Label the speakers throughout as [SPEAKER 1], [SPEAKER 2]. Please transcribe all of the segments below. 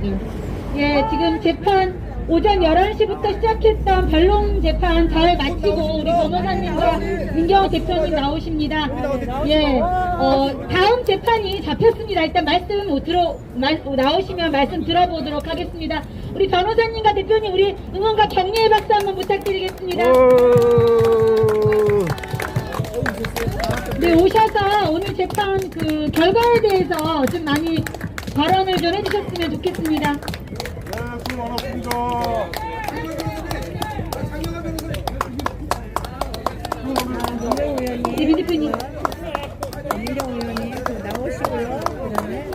[SPEAKER 1] 둘. 예, 지금 재판 오전 11시부터 시작했던 변론 재판 잘 마치고 우리 변호사님과 민경호 대표님 나오십니다. 예, 어, 다음 재판이 잡혔습니다. 일단 말씀 못 들어, 말- 나오시면 말씀 들어보도록 하겠습니다. 우리 변호사님과 대표님, 우리 응원과 격려의 박수 한번 부탁드리겠습니다. 네, 오셔서 오늘 재판 그 결과에 대해서 좀 많이 발언을 좀 해주셨으면 좋겠습니다.
[SPEAKER 2] 네, 수고 많았습니다.
[SPEAKER 1] 네, 민 대표님.
[SPEAKER 3] 민경 의원님 그 나오시고요. 그다음에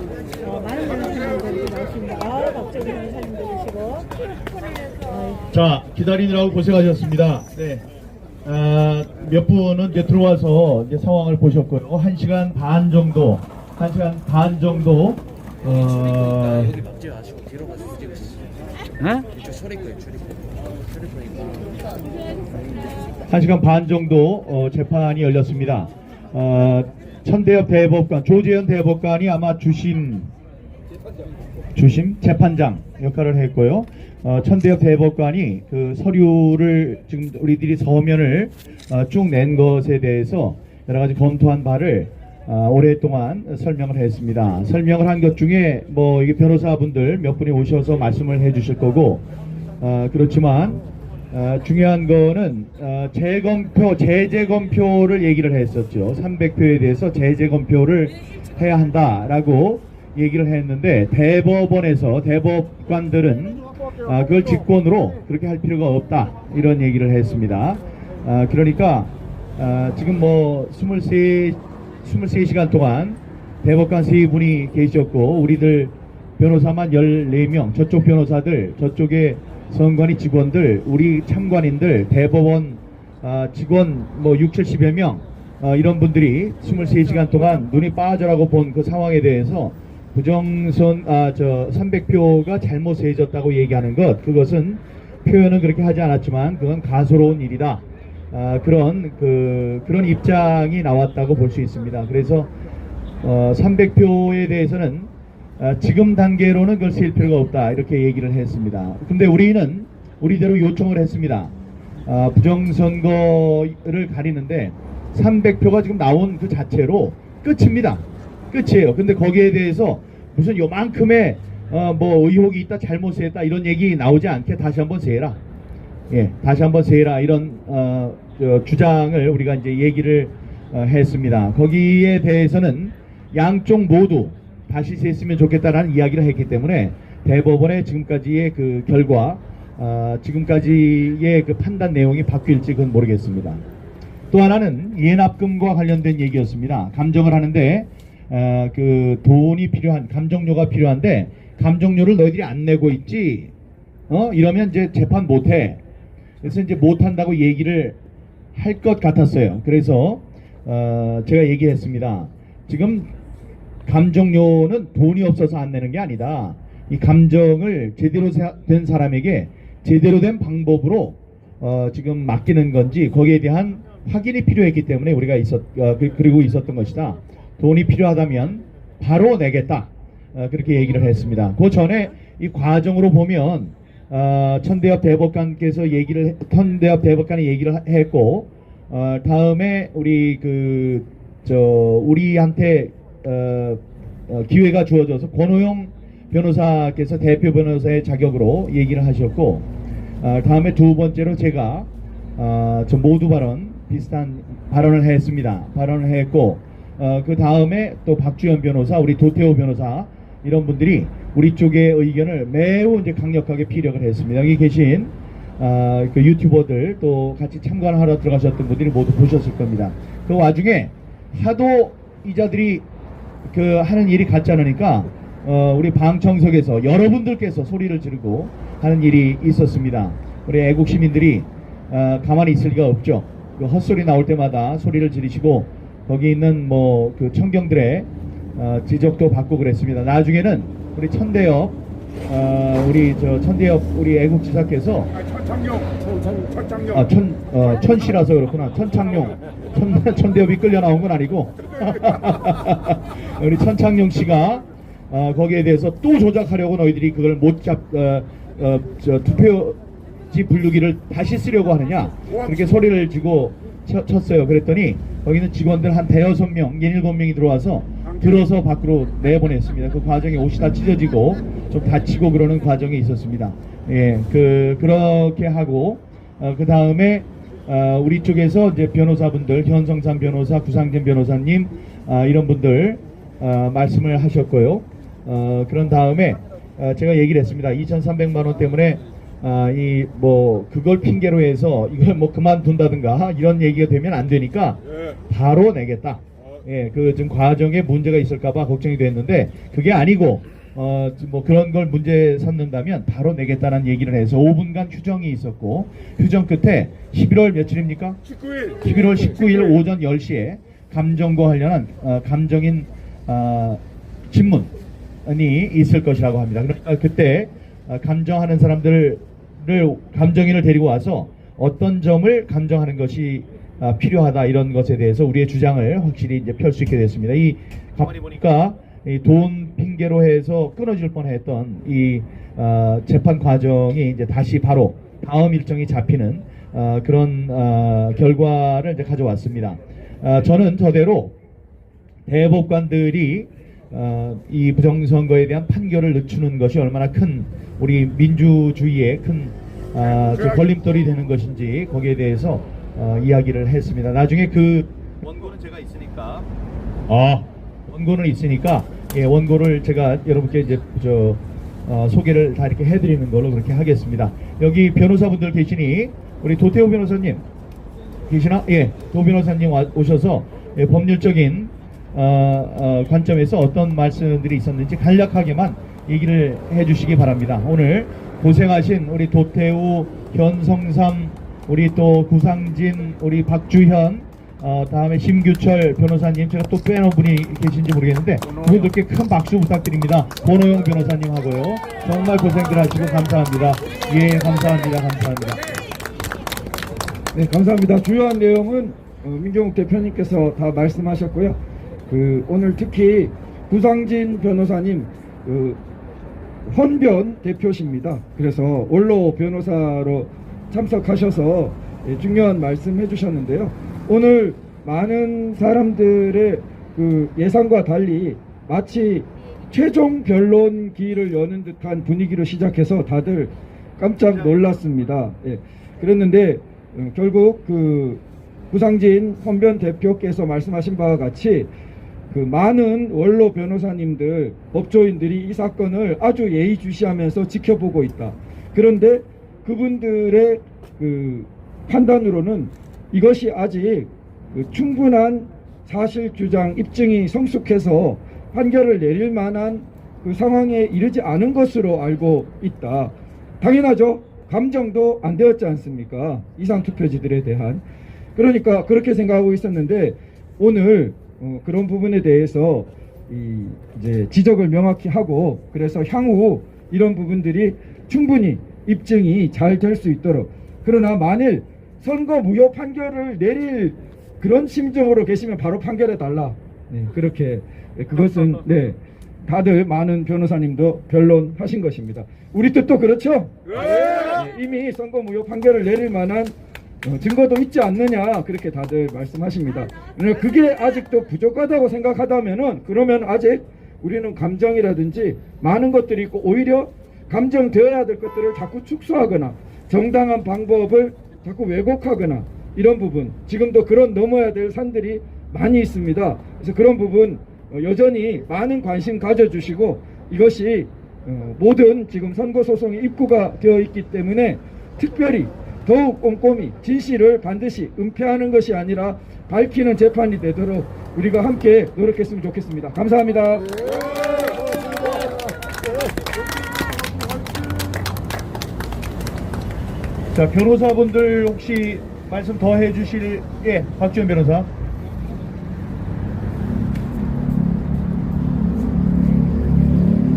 [SPEAKER 3] 어, 많은 변호사님들이 나오십니다. 아, 법조 변호사님들이시고
[SPEAKER 4] 자, 기다리느라고 고생하셨습니다. 네. 아, 몇 분은 이제 들어와서 이제 상황을 보셨고요. 한 시간 반 정도, 한 시간 반 정도, 어,
[SPEAKER 5] 여기 막지 마시고 뒤로 가서 찍으시죠. 이쪽 거예요, 처리 거. 처리 거니까.
[SPEAKER 4] 한 시간 반 정도 어, 재판이 열렸습니다. 어, 천대엽 대법관, 조재현 대법관이 아마 주심, 주심 재판장 역할을 했고요. 어, 천대엽 대법관이 그 서류를 지금 우리들이 서면을 어, 쭉낸 것에 대해서 여러 가지 검토한 바를 어, 오랫동안 설명을 했습니다. 설명을 한 것 중에 뭐 이게 변호사분들 몇 분이 오셔서 말씀을 해주실 거고 어, 그렇지만 어, 중요한 거는 어, 재검표, 재재검표를 얘기를 했었죠. 300표에 대해서 재재검표를 해야 한다라고 얘기를 했는데 대법원에서 대법관들은 아, 그걸 직권으로 그렇게 할 필요가 없다 이런 얘기를 했습니다. 아, 그러니까 아, 지금 뭐 23, 23시간 동안 대법관 세 분이 계셨고 우리들 변호사만 14명 저쪽 변호사들 저쪽에 선관위 직원들 우리 참관인들 대법원 아, 직원 뭐 6, 70여 명 어, 이런 분들이 23시간 동안 눈이 빠져라고 본 그 상황에 대해서 부정선 아 저 300표가 잘못 세졌다고 얘기하는 것 그것은 표현은 그렇게 하지 않았지만 그건 가소로운 일이다. 아, 그런 그 그런 입장이 나왔다고 볼 수 있습니다. 그래서 어, 300표에 대해서는 아, 지금 단계로는 그걸 세일 필요가 없다 이렇게 얘기를 했습니다. 근데 우리는 우리대로 요청을 했습니다. 아, 부정선거를 가리는데 300표가 지금 나온 그 자체로 끝입니다. 끝이에요. 근데 거기에 대해서 무슨 요만큼의 어, 뭐 의혹이 있다 잘못 세했다 이런 얘기 나오지 않게 다시 한번 세라. 예, 다시 한번 세라 이런 어, 저 주장을 우리가 이제 얘기를 어, 했습니다. 거기에 대해서는 양쪽 모두 다시 세했으면 좋겠다라는 이야기를 했기 때문에 대법원의 지금까지의 그 결과, 어, 지금까지의 그 판단 내용이 바뀔지 그건 모르겠습니다. 또 하나는 이해납금과 관련된 얘기였습니다. 감정을 하는데 어, 그 돈이 필요한 감정료가 필요한데 감정료를 너희들이 안 내고 있지. 어 이러면 이제 재판 못해. 그래서 이제 못한다고 얘기를 할 것 같았어요. 그래서 어, 제가 얘기했습니다. 지금 감정료는 돈이 없어서 안 내는 게 아니다. 이 감정을 제대로 사- 된 사람에게 제대로 된 방법으로 어, 지금 맡기는 건지 거기에 대한 확인이 필요했기 때문에 우리가 있었 어, 그, 그리고 있었던 것이다. 돈이 필요하다면 바로 내겠다. 어, 그렇게 얘기를 했습니다. 그 전에 이 과정으로 보면 어, 천대엽 대법관께서 얘기를 천대엽 대법관이 얘기를 하- 했고 어, 다음에 우리 그 저 우리한테 어, 어, 기회가 주어져서 권호영 변호사께서 대표 변호사의 자격으로 얘기를 하셨고 어, 다음에 두 번째로 제가 어, 저 모두 발언 비슷한 발언을 했습니다. 발언을 했고 어, 그 다음에 또 박주현 변호사, 우리 도태호 변호사 이런 분들이 우리 쪽의 의견을 매우 이제 강력하게 피력을 했습니다. 여기 계신 아, 그 유튜버들 또 같이 참관하러 들어가셨던 분들이 모두 보셨을 겁니다. 그 와중에 하도 이자들이 그 하는 일이 같지 않으니까 어, 우리 방청석에서 여러분들께서 소리를 지르고 하는 일이 있었습니다. 우리 애국 시민들이 어, 가만히 있을 리가 없죠. 그 헛소리 나올 때마다 소리를 지르시고 거기 있는 뭐 그 청경들의 어, 지적도 받고 그랬습니다. 나중에는 우리 천대엽 어, 우리 저 천대엽 우리 애국 지사께서
[SPEAKER 2] 아, 천창용, 천창용.
[SPEAKER 4] 아, 천, 어, 천시라서 그렇구나. 천창용. 천, 천대엽이 끌려 나온 건 아니고. 우리 천창용 씨가 어, 거기에 대해서 또 조작하려고 너희들이 그걸 못 잡, 어, 어, 저 투표지 분류기를 다시 쓰려고 하느냐 그렇게 소리를 지고 쳐- 쳤어요. 그랬더니 거기는 직원들 한 대여섯 명, 일곱 명이 들어와서 들어서 밖으로 내보냈습니다. 그 과정에 옷이 다 찢어지고 좀 다치고 그러는 과정이 있었습니다. 예, 그 그렇게 하고 어, 그 다음에 어, 우리 쪽에서 이제 변호사분들 현성삼 변호사, 구상진 변호사님 아, 이런 분들 어, 말씀을 하셨고요. 어, 그런 다음에 어, 제가 얘기를 했습니다. 2,300만 원 때문에 아, 이 뭐 그걸 핑계로 해서 이걸 뭐 그만둔다든가 이런 얘기가 되면 안 되니까
[SPEAKER 2] 예.
[SPEAKER 4] 바로 내겠다. 예, 그좀 과정에 문제가 있을까봐 걱정이 됐는데 그게 아니고 어 뭐 그런 걸 문제 삼는다면 바로 내겠다는 얘기를 해서 5분간 휴정이 있었고 휴정 끝에 11월 며칠입니까?
[SPEAKER 2] 19일.
[SPEAKER 4] 11월 19일 오전 10시에 감정고 하려는 어, 감정인 어, 신문이 있을 것이라고 합니다. 그러니까 그때 어, 감정하는 사람들을 감정인을 데리고 와서 어떤 점을 감정하는 것이 아, 필요하다 이런 것에 대해서 우리의 주장을 확실히 이제 펼 수 있게 됐습니다. 이 가만히 보니까 이 돈 핑계로 해서 끊어질 뻔했던 이 어, 재판 과정이 이제 다시 바로 다음 일정이 잡히는 어, 그런 어, 결과를 이제 가져왔습니다. 어, 저는 저대로 대법관들이 어, 이 부정선거에 대한 판결을 늦추는 것이 얼마나 큰 우리 민주주의에 큰 아, 저 걸림돌이 되는 것인지 거기에 대해서 어, 이야기를 했습니다. 나중에 그 원고는 제가 있으니까 아 원고는 있으니까 예, 원고를 제가 여러분께 이제 저 어, 소개를 다 이렇게 해드리는 걸로 그렇게 하겠습니다. 여기 변호사분들 계시니 우리 도태호 변호사님 계시나? 예, 도 변호사님 와- 오셔서 예, 법률적인 어, 어, 관점에서 어떤 말씀들이 있었는지 간략하게만 얘기를 해주시기 바랍니다. 오늘 고생하신 우리 도태우, 현성삼, 우리 또 구상진, 우리 박주현, 어, 다음에 심규철 변호사님 제가 또 빼놓은 분이 계신지 모르겠는데 그분들께 큰 박수 부탁드립니다. 권호영 변호사님 하고요. 정말 고생들 하시고 감사합니다. 예, 감사합니다. 감사합니다.
[SPEAKER 6] 네, 감사합니다. 주요한 내용은 어, 민경욱 대표님께서 다 말씀하셨고요. 그 오늘 특히 구상진 변호사님 그 헌변 대표십니다. 그래서 원로 변호사로 참석하셔서 예, 중요한 말씀 해주셨는데요. 오늘 많은 사람들의 그 예상과 달리 마치 최종 변론기를 여는 듯한 분위기로 시작해서 다들 깜짝 놀랐습니다. 예. 그랬는데 어, 결국 그 구상진 헌변 대표께서 말씀하신 바와 같이 그 많은 원로 변호사님들, 법조인들이 이 사건을 아주 예의주시하면서 지켜보고 있다. 그런데 그분들의 그 판단으로는 이것이 아직 그 충분한 사실 주장 입증이 성숙해서 판결을 내릴 만한 그 상황에 이르지 않은 것으로 알고 있다. 당연하죠. 감정도 안 되었지 않습니까? 이상 투표지들에 대한. 그러니까 그렇게 생각하고 있었는데 오늘 어, 그런 부분에 대해서 이 이제 지적을 명확히 하고 그래서 향후 이런 부분들이 충분히 입증이 잘 될 수 있도록 그러나 만일 선거 무효 판결을 내릴 그런 심정으로 계시면 바로 판결해 달라. 네, 그렇게 네, 그것은 네 다들 많은 변호사님도 변론하신 것입니다. 우리 뜻도 그렇죠? 네, 이미 선거 무효 판결을 내릴 만한 어, 증거도 있지 않느냐 그렇게 다들 말씀하십니다. 그게 아직도 부족하다고 생각하다면은 그러면 아직 우리는 감정이라든지 많은 것들이 있고 오히려 감정되어야 될 것들을 자꾸 축소하거나 정당한 방법을 자꾸 왜곡하거나 이런 부분 지금도 그런 넘어야 될 산들이 많이 있습니다. 그래서 그런 부분 어, 여전히 많은 관심 가져주시고 이것이 어, 모든 지금 선거 소송이 입구가 되어 있기 때문에 특별히 더욱 꼼꼼히 진실을 반드시 은폐하는 것이 아니라 밝히는 재판이 되도록 우리가 함께 노력했으면 좋겠습니다. 감사합니다.
[SPEAKER 4] 자 변호사분들 혹시 말씀 더 해주실 예 박지원 변호사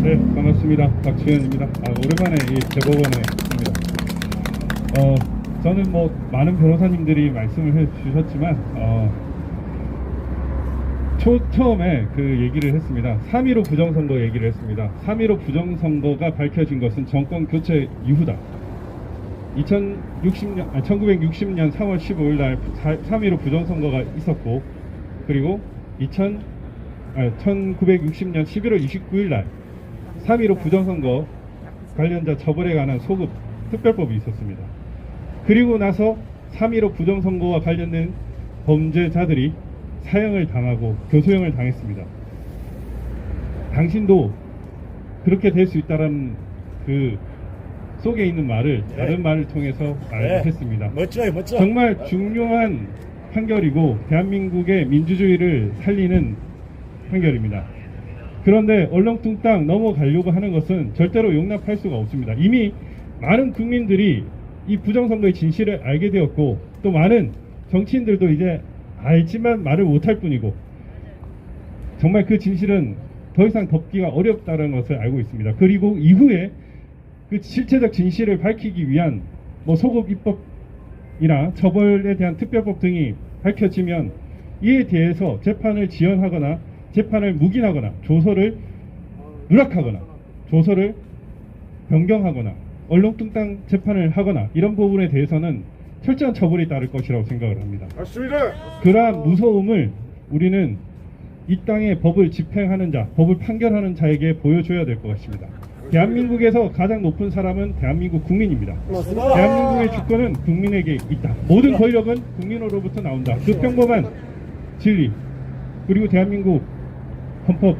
[SPEAKER 2] 네, 반갑습니다. 박지현입니다. 아, 오랜만에 이 대법원에 있습니다. 어, 저는 뭐 많은 변호사님들이 말씀을 해 주셨지만 어, 초, 처음에 그 얘기를 했습니다. 3.15 부정선거 얘기를 했습니다. 3.15 부정선거가 밝혀진 것은 정권 교체 이후다. 2060년, 아, 1960년 3월 15일 날 3.15 부정선거가 있었고, 그리고 2000, 아, 1960년 11월 29일 날 3.15 부정선거 관련자 처벌에 관한 소급 특별법이 있었습니다. 그리고 나서 3.15 부정선거와 관련된 범죄자들이 사형을 당하고 교수형을 당했습니다. 당신도 그렇게 될 수 있다는 그 속에 있는 말을 다른 말을 통해서 알겠습니다.
[SPEAKER 7] 멋져요, 멋져.
[SPEAKER 2] 정말 중요한 판결이고 대한민국의 민주주의를 살리는 판결입니다. 그런데 얼렁뚱땅 넘어가려고 하는 것은 절대로 용납할 수가 없습니다. 이미 많은 국민들이 이 부정선거의 진실을 알게 되었고 또 많은 정치인들도 이제 알지만 말을 못할 뿐이고 정말 그 진실은 더 이상 덮기가 어렵다는 것을 알고 있습니다. 그리고 이후에 그 실체적 진실을 밝히기 위한 뭐 소급 입법이나 처벌에 대한 특별법 등이 밝혀지면 이에 대해서 재판을 지연하거나 재판을 묵인하거나 조서를 누락하거나 조서를 변경하거나 얼렁뚱땅 재판을 하거나 이런 부분에 대해서는 철저한 처벌이 따를 것이라고 생각을 합니다.
[SPEAKER 7] 맞습니다.
[SPEAKER 2] 그러한 무서움을 우리는 이 땅에 법을 집행하는 자, 법을 판결하는 자에게 보여줘야 될 것 같습니다. 대한민국에서 가장 높은 사람은 대한민국 국민입니다. 대한민국의 주권은 국민에게 있다. 모든 권력은 국민으로부터 나온다. 그 평범한 진리 그리고 대한민국 헌법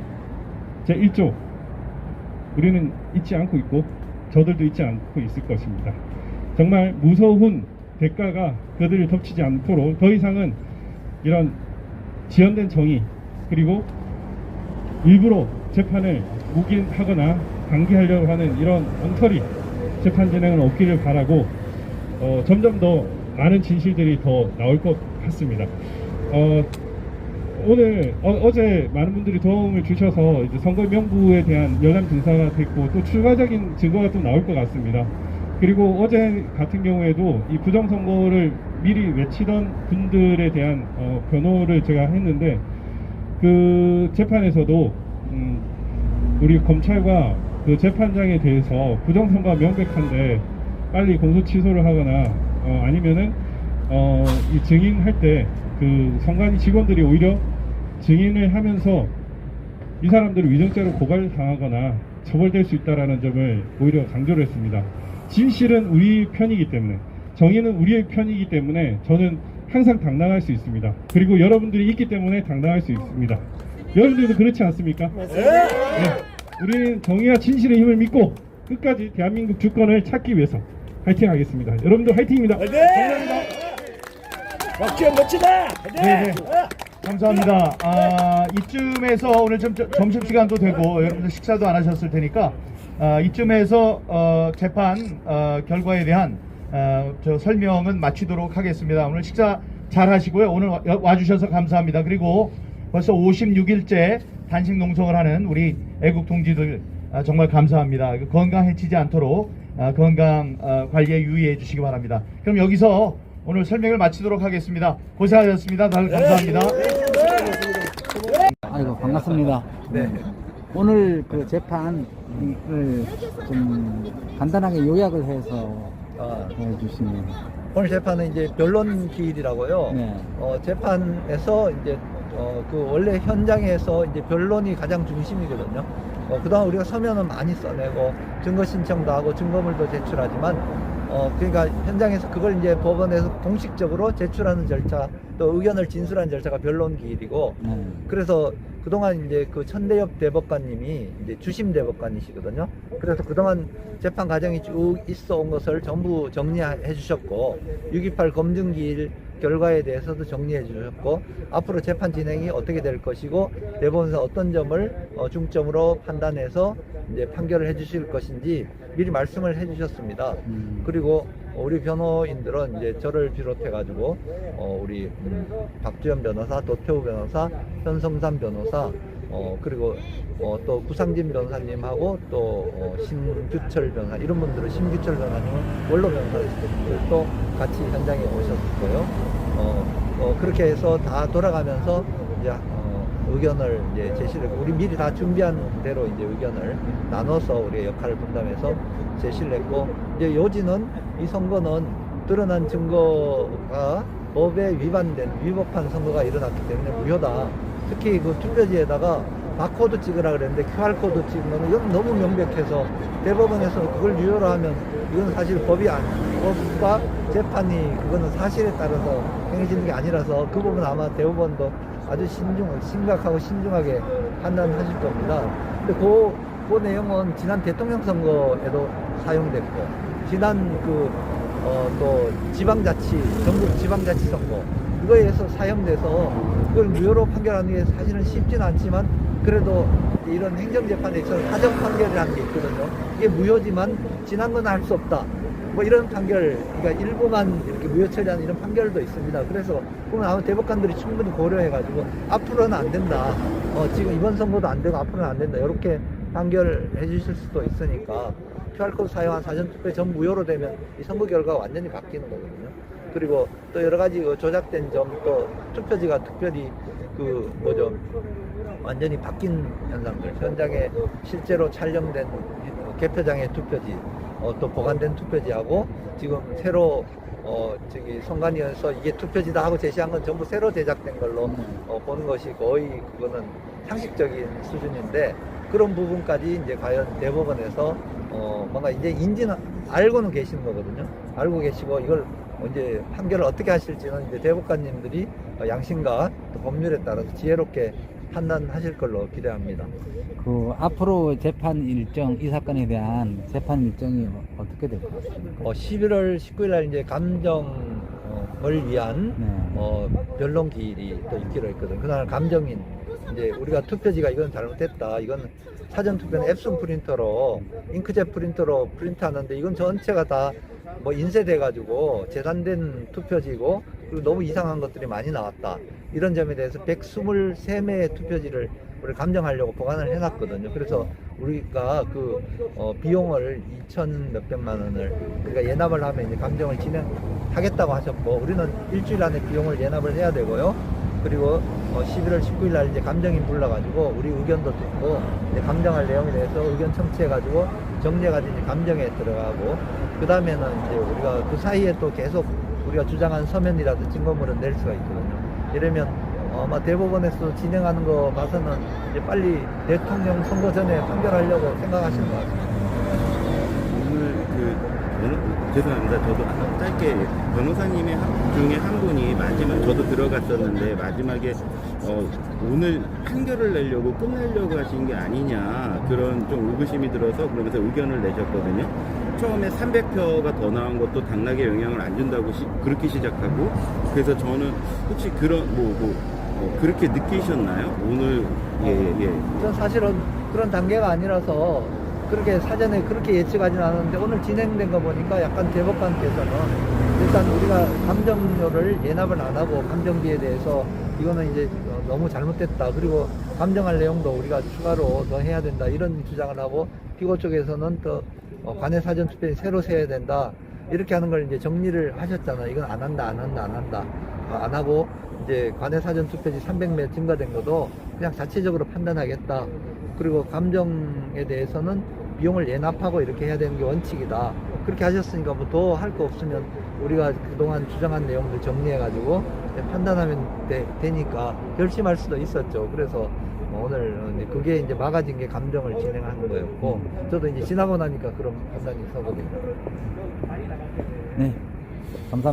[SPEAKER 2] 제1조 우리는 잊지 않고 있고 저들도 잊지 않고 있을 것입니다. 정말 무서운 대가가 그들을 덮치지 않도록 더 이상은 이런 지연된 정의 그리고 일부러 재판을 묵인하거나 방기하려고 하는 이런 엉터리 재판 진행은 없기를 바라고 어, 점점 더 많은 진실들이 더 나올 것 같습니다. 어, 오늘 어, 제 많은 분들이 도움을 주셔서 이제 선거 명부에 대한 열람 증사가 됐고 또 추가적인 증거가 또 나올 것 같습니다. 그리고 어제 같은 경우에도 이 부정선거를 미리 외치던 분들에 대한 어, 변호를 제가 했는데 그 재판에서도 음, 우리 검찰과 그 재판장에 대해서 부정선거가 명백한데 빨리 공소 취소를 하거나 어, 아니면은 어, 이 증인할 때 그 선관위 직원들이 오히려 증인을 하면서 이 사람들을 위정죄로 고발당하거나 처벌될 수 있다라는 점을 오히려 강조를 했습니다. 진실은 우리 편이기 때문에 정의는 우리의 편이기 때문에 저는 항상 당당할 수 있습니다. 그리고 여러분들이 있기 때문에 당당할 수 있습니다. 여러분들도 그렇지 않습니까? 네. 우리는 정의와 진실의 힘을 믿고 끝까지 대한민국 주권을 찾기 위해서 화이팅 하겠습니다. 여러분들 화이팅입니다.
[SPEAKER 7] 네. 박지원 멋지다.
[SPEAKER 4] 네, 네. 감사합니다. 아, 이쯤에서 오늘 좀 점심 시간도 되고 여러분들 식사도 안 하셨을 테니까 아, 이쯤에서 어, 재판 어, 결과에 대한 어, 저 설명은 마치도록 하겠습니다. 오늘 식사 잘 하시고요. 오늘 와- 와주셔서 감사합니다. 그리고 벌써 56일째 단식 농성을 하는 우리 애국 동지들 아, 정말 감사합니다. 건강 해치지 않도록 아, 건강 어, 관리에 유의해 주시기 바랍니다. 그럼 여기서 오늘 설명을 마치도록 하겠습니다. 고생하셨습니다. 다들 감사합니다.
[SPEAKER 8] 아이고 반갑습니다. 네. 오늘 그 재판을 좀 간단하게 요약을 해서
[SPEAKER 9] 아,
[SPEAKER 8] 해주시면
[SPEAKER 9] 오늘 재판은 이제 변론 기일이라고요.
[SPEAKER 8] 네.
[SPEAKER 9] 어, 재판에서 이제 어, 그 원래 현장에서 이제 변론이 가장 중심이거든요. 어, 그동안 우리가 서면은 많이 써내고 증거 신청도 하고 증거물도 제출하지만 어, 그러니까 현장에서 그걸 이제 법원에서 공식적으로 제출하는 절차 또 의견을 진술하는 절차가 변론 기일이고
[SPEAKER 8] 네.
[SPEAKER 9] 그래서 그동안 이제 그 천대엽 대법관님이 이제 주심 대법관이시거든요. 그래서 그동안 재판 과정이 쭉 있어 온 것을 전부 정리해 주셨고 628 검증기일 결과에 대해서도 정리해 주셨고 앞으로 재판 진행이 어떻게 될 것이고 대법원에서 어떤 점을 어, 중점으로 판단해서 이제 판결을 해 주실 것인지 미리 말씀을 해 주셨습니다.
[SPEAKER 8] 음.
[SPEAKER 9] 그리고 우리 변호인들은 이제 저를 비롯해 가지고 어 우리 음, 박주현 변호사, 도태우 변호사, 현성삼 변호사, 어 그리고 어 또 구상진 변호사님하고 또 어, 신규철 변호사 이런 분들은 신규철 변호사님은 원로 변호사이시분들도 같이 현장에 오셨고요. 어, 어 그렇게 해서 다 돌아가면서 이제 어, 의견을 이제 제시를 우리 미리 다 준비한 대로 이제 의견을 나눠서 우리의 역할을 분담해서 제시를 했고, 이제 요지는 이 선거는 드러난 증거가 법에 위반된 위법한 선거가 일어났기 때문에 무효다. 특히 그 투표지에다가 바코드 찍으라 그랬는데 QR코드 찍은 거는 이건 너무 명백해서 대법원에서 그걸 유효로 하면 이건 사실 법이 아니, 법과 재판이 그거는 사실에 따라서 행해지는 게 아니라서 그 부분 아마 대법원도 아주 신중, 심각하고 신중하게 판단하실 겁니다. 근데 그, 그 내용은 지난 대통령 선거에도 사용됐고, 지난 그, 어, 또 지방자치, 전국 지방자치 선거, 이거에 의해서 사용돼서 그걸 무효로 판결하는 게 사실은 쉽진 않지만 그래도 이런 행정재판에 있어서 사정 판결이라는 게 있거든요. 이게 무효지만 지난 건할수 없다. 뭐 이런 판결, 그러니까 일부만 이렇게 무효 처리하는 이런 판결도 있습니다. 그래서 그러면 아마 대법관들이 충분히 고려해가지고 앞으로는 안 된다. 어, 지금 이번 선거도 안 되고 앞으로는 안 된다. 이렇게 판결해 주실 수도 있으니까 QR코드 사용한 사전투표 전 무효로 되면 이 선거 결과가 완전히 바뀌는 거거든요. 그리고 또 여러 가지 그 조작된 점, 또 투표지가 특별히 그 뭐죠 완전히 바뀐 현상들, 현장에 실제로 촬영된 개표장의 투표지, 어, 또 보관된 투표지하고 지금 새로 어, 저기 선관위에서 이게 투표지다 하고 제시한 건 전부 새로 제작된 걸로 어, 보는 것이 거의 그거는 상식적인 수준인데 그런 부분까지 이제 과연 대법원에서 어, 뭔가 이제 인지는 알고는 계시는 거거든요. 알고 계시고 이걸 이제 판결을 어떻게 하실지는 이제 대법관님들이 어, 양심과 또 법률에 따라서 지혜롭게 판단하실 걸로 기대합니다.
[SPEAKER 8] 그 앞으로 재판 일정 이 사건에 대한 재판 일정이 어떻게 될 것 같습니까?
[SPEAKER 9] 어, 11월 19일 날 이제 감정을 위한
[SPEAKER 8] 네.
[SPEAKER 9] 어, 변론 기일이 또 있기로 했거든. 그날 감정인 이제 우리가 투표지가 이건 잘못됐다. 이건 사전 투표는 앱슨 프린터로 잉크젯 프린터로 프린트하는데 이건 전체가 다 뭐 인쇄돼 가지고 재단된 투표지고 그리고 너무 이상한 것들이 많이 나왔다. 이런 점에 대해서 123매의 투표지를 우리 감정하려고 보관을 해놨거든요. 그래서 우리가 그 어, 비용을 2천 몇백만 원을 우리가 예납을 하면 이제 감정을 진행하겠다고 하셨고 우리는 일주일 안에 비용을 예납을 해야 되고요. 그리고 어, 11월 19일 날 이제 감정인 불러가지고 우리 의견도 듣고 이제 감정할 내용에 대해서 의견 청취해가지고 정리해가지고 이제 감정에 들어가고 그 다음에는 이제 우리가 그 사이에 또 계속 우리가 주장한 서면이라도 증거물은 낼 수가 있거든요. 이러면 어, 아마 대법원에서 진행하는 거 봐서는 이제 빨리 대통령 선거 전에 판결하려고 생각하시는 것 같습니다.
[SPEAKER 10] 오늘 그 변호- 죄송합니다. 저도 짧게 변호사님의 한- 중에 한 분이 마지막 저도 들어갔었는데 마지막에 어, 오늘 판결을 내려고 끝내려고 하신 게 아니냐 그런 좀 의구심이 들어서 그러면서 의견을 내셨거든요. 처음에 300표가 더 나온 것도 당락에 영향을 안 준다고 시- 그렇게 시작하고 그래서 저는 혹시 그런 뭐, 뭐 어, 그렇게 느끼셨나요? 오늘 예 예.
[SPEAKER 9] 전 사실은 그런 단계가 아니라서 그렇게 사전에 그렇게 예측하지는 않았는데 오늘 진행된 거 보니까 약간 대법관께서는 일단 우리가 감정료를 예납을 안 하고 감정비에 대해서 이거는 이제 어, 너무 잘못됐다. 그리고 감정할 내용도 우리가 추가로 더 해야 된다. 이런 주장을 하고 피고 쪽에서는 또 어, 관내 사전 투표에 새로 세야 된다. 이렇게 하는 걸 이제 정리를 하셨잖아. 이건 안 한다, 안 한다, 안 한다. 어, 안 하고 이제 관내 사전 투표지 300매 증가된 것도 그냥 자체적으로 판단하겠다. 그리고 감정에 대해서는 비용을 예납하고 이렇게 해야 되는 게 원칙이다. 그렇게 하셨으니까 뭐 더 할 거 없으면 우리가 그동안 주장한 내용들 정리해가지고 판단하면 되, 되니까 결심할 수도 있었죠. 그래서 뭐 오늘 이제 그게 이제 막아진 게 감정을 진행하는 거였고 저도 이제 지나고 나니까 그런 판단이 서거든요.
[SPEAKER 8] 네. 감사합니다.